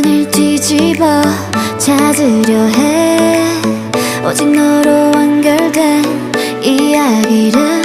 세상을 뒤집어 찾으려 해. 오직 너로 완결된 이야기를